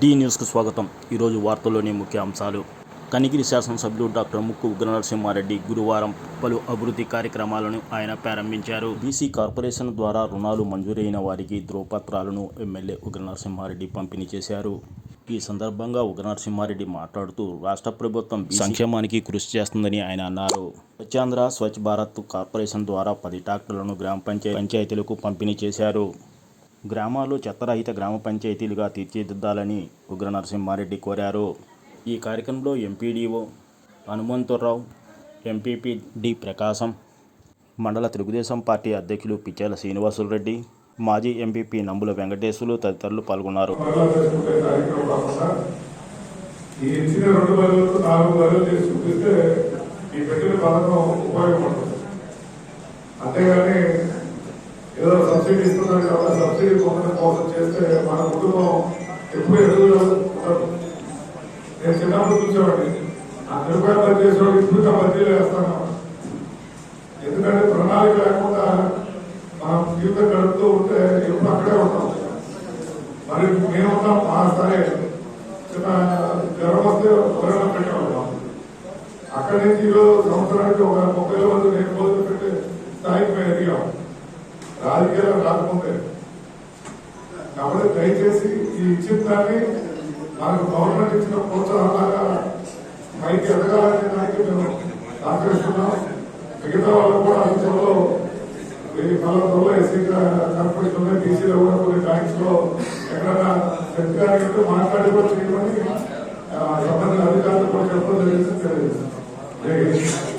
D న్యూస్కు స్వాగతం. ఈరోజు వార్తల్లోని ముఖ్య అంశాలు. కనిగిరి శాసనసభ్యులు డాక్టర్ ముక్కు ఉగ్రనరసింహారెడ్డి గురువారం పలు అభివృద్ధి కార్యక్రమాలను ఆయన ప్రారంభించారు. బీసీ కార్పొరేషన్ ద్వారా రుణాలు మంజూరైన వారికి ధ్రువపత్రాలను ఎమ్మెల్యే ఉగ్రనరసింహారెడ్డి పంపిణీ చేశారు. ఈ సందర్భంగా ఉగ్రనరసింహారెడ్డి మాట్లాడుతూ రాష్ట్ర ప్రభుత్వం సంక్షేమానికి కృషి చేస్తుందని ఆయన అన్నారు. స్వచ్ఛాంధ్ర స్వచ్ఛ భారత్ కార్పొరేషన్ ద్వారా పది ట్రాక్టర్లను గ్రామ పంచాయతీలకు పంపిణీ చేశారు. గ్రామాలు చెత్తరహిత గ్రామ పంచాయతీలుగా తీర్చిదిద్దాలని ఉగ్ర నరసింహారెడ్డి కోరారు. ఈ కార్యక్రమంలో MPDO Hanumantha Rao MPP D Prakasam మండల తెలుగుదేశం పార్టీ అధ్యక్షులు పిచ్చాల శ్రీనివాసులరెడ్డి మాజీ ఎంపీపీ నంబుల వెంకటేశ్వరులు తదితరులు పాల్గొన్నారు. సబ్సిడీ ఇస్తున్నారు కాబట్టి సబ్సిడీ పొందడం కోసం చేస్తే మన కుటుంబం ఎప్పుడు ఎదుగుదల నేను చిన్నప్పుడు చూసేవాడిని. ఆ పని చేసేవాడు ఇప్పుడు బద్దీలు వేస్తాను. ఎందుకంటే ప్రణాళిక లేకుండా మనం జీవితం గడుపుతూ ఉంటే ఎప్పుడు అక్కడే ఉంటాం. మరి మేమున్నాం ఆ సరే. చిన్న జ్వరం వస్తే జ్వరం పెట్టేవాళ్ళం. అక్కడి నుంచి ఈరోజు సంవత్సరానికి ఒక ముప్పై వేల మంది నేను రోజులు పెట్టే స్థాయికి రాజకీయాలు రాకపోతే కాబట్టి దయచేసి ఈ ఇచ్చిన దాన్ని మనకు గవర్నమెంట్ ఇచ్చిన ప్రోత్సాహంలాగా పైకి ఎదగాలనే దానికి మేము సహకరిస్తున్నాం మిగతా వాళ్ళు కూడా అందులో వెయ్యి పల్లెటూరులో ఎస్సీ కార్పొరేషన్ బీసీలో కూడా కొన్ని బ్యాంక్స్లో ఎక్కడైనా సెక్రటరీ మాట్లాడి కూడా చేయమని ఆ, సంబంధిత అధికారులు కూడా చెప్పడం జరిగింది తెలియజేస్తున్నాం.